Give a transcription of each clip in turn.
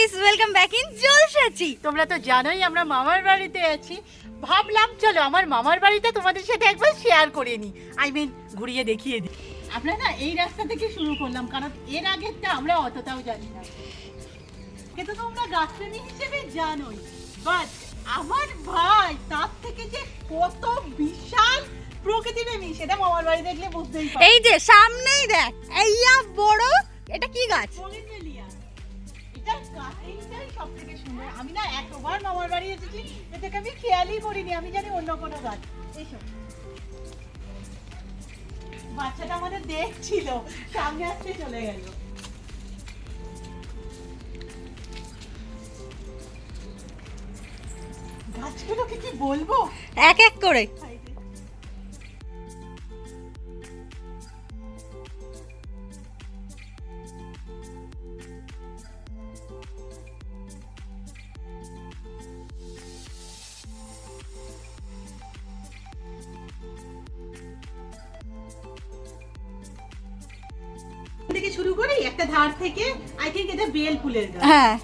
Guys welcome back in জলসাচি তোমরা তো জানোই আমরা মামার বাড়িতে আছি। ভাবলাম চলো আমার মামার বাড়িটা তোমাদের সাথে একবার শেয়ার করে নিই। আই মিন ঘুরিয়ে দেখিয়ে দিই। আমরা না এই রাস্তা থেকে শুরু করলাম কারণ এর আগেরটা আমরা অতটাও জানি না। কিন্তু তোমরা গাছপ্রেমী হিসেবে জানোই। বাট আমার ভাই তার থেকে যে কত বিশাল প্রকৃতি প্রেমী সেটা মামার বাড়ি দেখলে বুঝতেই এই যে সামনেই দেখ এইয়া বড় এটা কি গাছ? সুন্দর। আমি না এতবার মামার বাড়ি এসেছি এটাকে আমি খেয়ালই করিনি আমি জানি অন্য কোনো গাছ। এসো। বাচ্চাটা আমাদের দেখছিল সামনে আসতে চলে গেল। গাছগুলোকে কি বলব? এক এক করে। শুরু করি একটা ধার থেকে আই থিঙ্ক এটা বেল ফুলের গাছ। হ্যাঁ।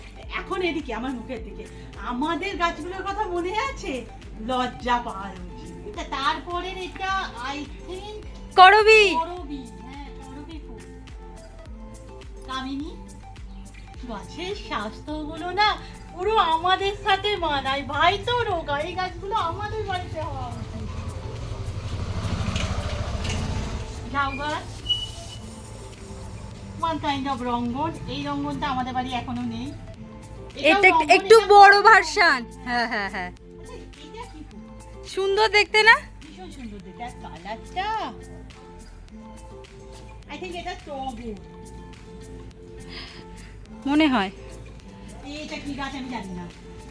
এখন এদিকে আমার মুখের দিকে। আমাদের গাছগুলোর কথা মনে আছে? লজ্জা পাহাড় এটা তারপরে এটা আই থিঙ্ক করবি। করবি। হ্যাঁ করবি ফুল। কামিনী গাছের স্বাস্থ্যগুলো না পুরো আমাদের সাথে মানায়। ভাই তো রোগা এই গাছগুলো আমাদের বাড়িতে হওয়া গাছ ওয়ান কাইন্ড অফ রঙ্গন। এই রঙ্গনটা আমাদের বাড়ি এখনও নেই। এটা একটু- বড়। ভার্সন। হ্যাঁ হ্যাঁ হ্যাঁ? সুন্দর দেখতে না? ভীষণ সুন্দর দেখতে। আর কালারটা? আই থিঙ্ক এটা টগু মনে হয়। এটা কি গাছ আমি জানি না।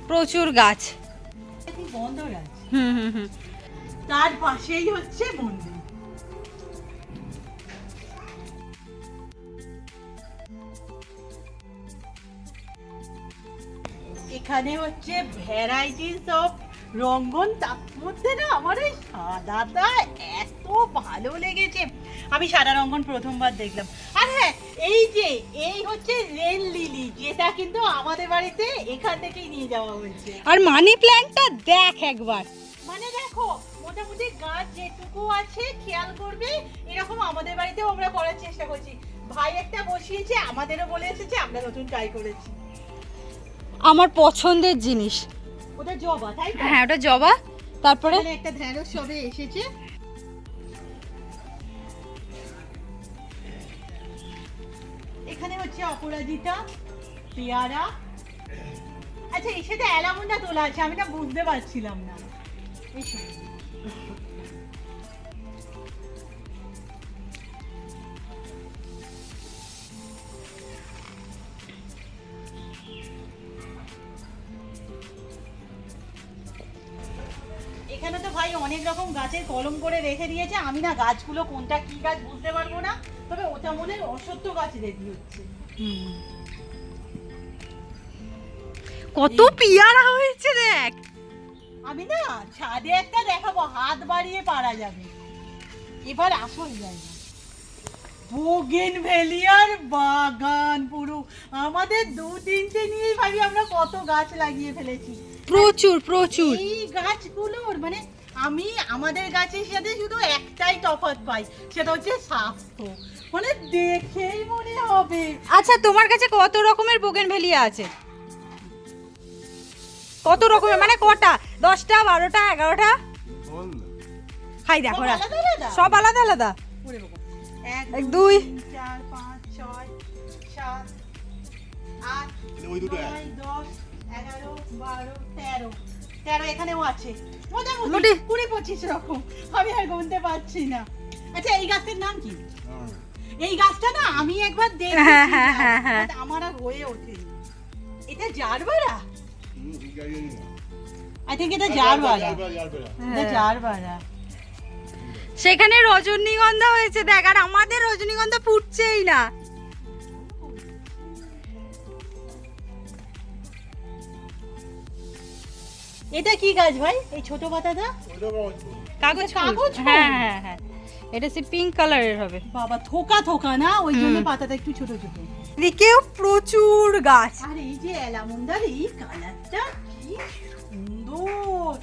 প্রচুর গাছ? হুম হুম হুম। তার পাশেই হচ্ছে মন্দির। এখানে হচ্ছে ভ্যারাইটিস অফ রঙ্গন তার মধ্যে না আমার এই সাদাটা এত ভালো লেগেছে। আমি সাদা রঙ্গন প্রথমবার দেখলাম। আর হ্যাঁ এই যে এই হচ্ছে রেল লিলি যেটা কিন্তু আমাদের বাড়িতে এখান থেকেই নিয়ে যাওয়া হয়েছে। আর মানি প্ল্যান্টটা দেখ একবার। মানে দেখো মোটামুটি গাছ যেটুকু আছে খেয়াল করবে এরকম আমাদের বাড়িতেও আমরা করার চেষ্টা করছি। ভাই একটা বসিয়েছে আমাদেরও বলে এসেছে আমরা নতুন ট্রাই করেছি। আমার পছন্দের জিনিস। ওটা জবা তাই তো? হ্যাঁ ওটা জবা। তারপরে? একটা ঢেঁড়স সবে এসেছে। এখানে হচ্ছে অপরাজিতা পেয়ারা। আচ্ছা এর সাথে অ্যালামন্ডা তোলা আছে আমি না বুঝতে পারছিলাম না। এসো। ভাই অনেক রকম গাছের কলম করে রেখে দিয়েছে। আমি না গাছগুলো কোনটা কি গাছ বুঝতে পারব না তবে ওটা মনে হয় অসত্য গাছ রেডি হচ্ছে। কত পিয়ারা হয়েছে দেখ। আমি না ছাদে একটা দেখাবো হাত বাড়িয়ে পারা যাবে। এবার আসল জায়গা। বোগেন ভেলিয়ার বাগান পুরো। আমাদের দু তিনটে নিয়েই ভাবি আমরা কত গাছ লাগিয়ে ফেলেছি। প্রচুর প্রচুর। এই গাছগুলোর মানে আমি আমাদের গাছের সাথে শুধু একটাই তফাৎ পাই সেটা হচ্ছে স্বাস্থ্য। মানে দেখেই মনে হবে। আচ্ছা তোমার কাছে কত রকমের বোগেন ভেলিয়া আছে? কত রকমের? মানে কটা? দশটা বারোটা এগারোটা? হাই দেখো সব আলাদা আলাদা? এক দুই। চার পাঁচ ছয় সাত আট ওই দুটো এক। নয় দশ এগারো বারো তেরো। তেরো এখানেও আছে। মোটামুটি। কুড়ি পঁচিশ রকম। আমি আর গুনতে পারছি না। আচ্ছা এই গাছটার নাম কি? এই গাছটা না আমি একবার দেখেছি হ্যাঁ, হ্যাঁ, হ্যাঁ, আমার আর হয়ে ওঠেনি। এটা জারবারা? আই থিঙ্ক এটা জারবারা। এটা জারবারা। সেখানে রজনীগন্ধা হয়েছে দেখ আর আমাদের রজনীগন্ধা ফুটছেই না। এটা কি গাছ ভাই? এই ছোট পাতাটা? কাগজ কাগজ হ্যাঁ হ্যাঁ হ্যাঁ। এটা সে পিঙ্ক কালারের হবে। বাবা থোকা থোকা না? ওই জন্য পাতাটা একটু ছোট ছোট। এদিকেও প্রচুর গাছ। আর এই যে এলামুন্দার এই কালারটা কি সুন্দর।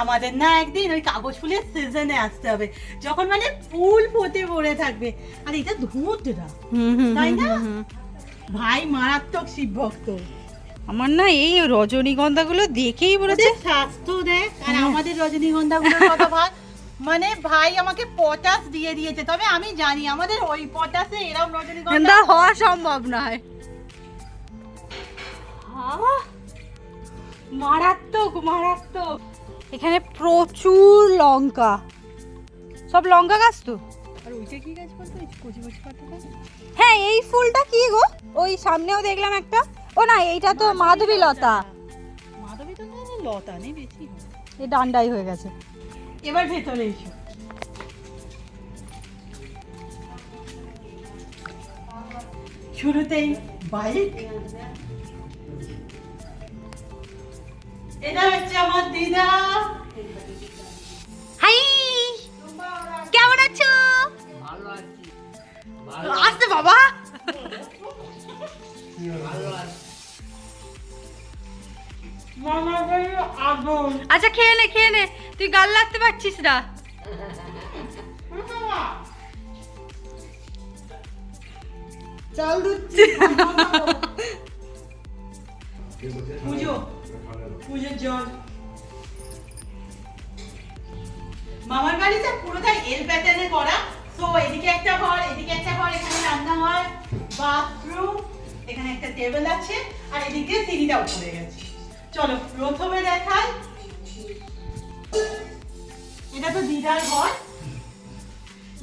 আমাদের না একদিন ওই কাগজ ফুলের সিজনে আসতে হবে। যখন মানে ফুল ফোটে পড়ে থাকবে। আর এটা ধুতরা তাই না? ভাই মারাত্মক শিব ভক্ত আমার না এই রজনীগন্ধাগুলো দেখেই বলেছে স্বাস্থ্য দেখ আর। আমাদের রজনীগন্ধা গুলোর কথা ভাব। মানে ভাই আমাকে পটাশ দিয়ে দিয়েছে তবে আমি জানি আমাদের ওই পটাশে এরকম রজনীগন্ধা হওয়া সম্ভব নয়। মারাত্মক মারাত্মক। এখানে প্রচুর লঙ্কা। সব লঙ্কা গাছ তো? আর ওইটা কি গাছ বলতো? কচি কচি পাতাটা হ্যাঁ এই ফুলটা কি গো? ওই সামনেও দেখলাম একটা। ও না এইটা তো মাধবী লতা। মাধবী তো লতা নেই বেশি। এই ডান্ডাই হয়ে গেছে। এবার ভেতরে এসো। শুরুতেই বাইক। এটা হচ্ছে আমার দিদা। তুই গাল লাগতে পারছিস না। চাল দিচ্ছি পুজো পুজোর জল। মামার বাড়িতে পুরোটাই এল প্যাটার্নে করা। তো এদিকে একটা ঘর এদিকে একটা ঘর এখানে রান্নাঘর বাথরুম এখানে একটা টেবিল আছে আর এদিকে সিঁড়িটা উপরে গেছে। চলো প্রথমে দেখাই। এটা তো দিদার ঘর।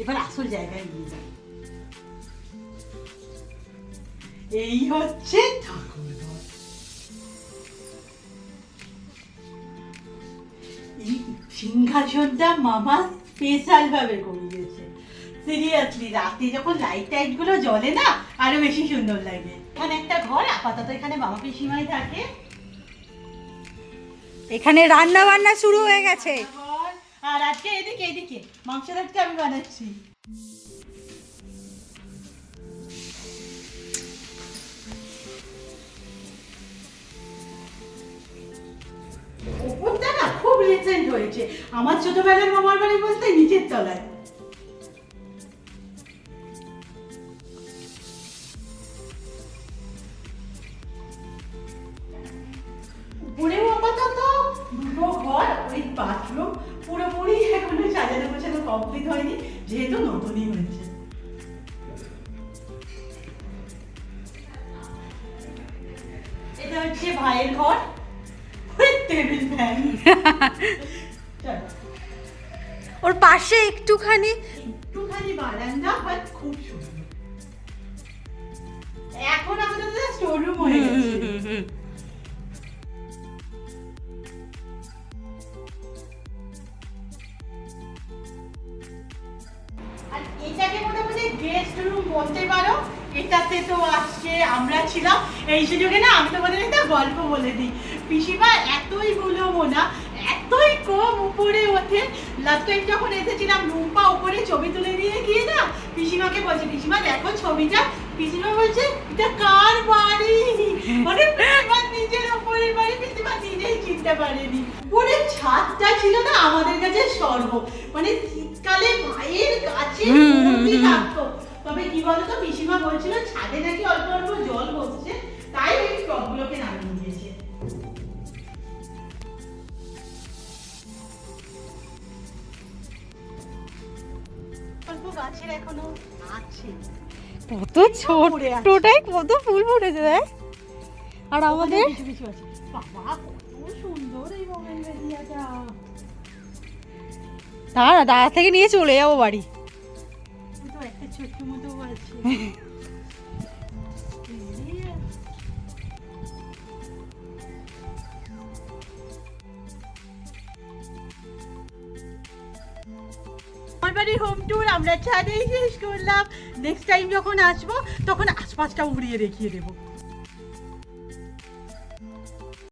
এবার আসল জায়গায় নিয়ে যাই। এই হচ্ছে সিংহাসনটা মামা স্পেশাল ভাবে করিয়েছে। সিরিয়াসলি, রাতে যখন লাইট টাইটগুলো জ্বলে না, আরও বেশি সুন্দর লাগে। এখানে একটা ঘর, আপাতত এখানে মামা পিসিমাই থাকে। এখানে রান্না বান্না শুরু হয়ে গেছে। আর আজকে এদিকে এদিকে। মাংস আজকে আমি বানাচ্ছি। ওপরটা না খুব রিসেন্ট হয়েছে। আমার ছোটবেলার মামার বাড়ি বলতে নিচের তলায়। যেহেতু নতুনই হয়েছে এটা হচ্ছে ভাইয়ের ঘর ওই টেবিল ফ্যান ওর পাশে একটুখানি একটুখানি বারান্দা বাট খুব সুন্দর এখন আমাদের স্টোর রুম হয়ে গেছে আমরা ছিলাম এই সুযোগে না আমি তোমাদের একটা গল্প বলে দিই। পিসিমা এতই গুলো না এতই কম উপরে ওঠে। লাস্ট টাইম যখন এসেছিলাম রুম্পা উপরে ছবি তুলে নিয়ে গিয়ে না পিসিমাকে বলছে পিসিমা দেখো ছবিটা। পিসিমা বলছে এটা কার বাড়ি? মানে নিজের উপরের বাড়ি। পিসিমা নিজেই চিনতে পারেনি। উপরে ছাদটা ছিল না আমাদের কাছে স্বর্গ মানে শীতকালে মায়ের কাছে। থাকতো। তবে কি বলতো পিসিমা বলছিল ছাদে নাকি অল্প অল্প জল বসছে তাই ওই টবগুলোকে নামিয়ে দিয়েছে অল্প গাছের এখনও আছে। কত ছোটটাই কত ফুল ফুটেছে দেখ। আর আমাদের? এই দাঁড়া দাঁড়া থেকে নিয়ে চলে যাব বাড়ি। আমার বাড়ির হোম ট্যুর আমরা ছাদেই শেষ করলাম। নেক্সট টাইম যখন আসব, তখন আশপাশটা উড়িয়ে দেখিয়ে দেবো।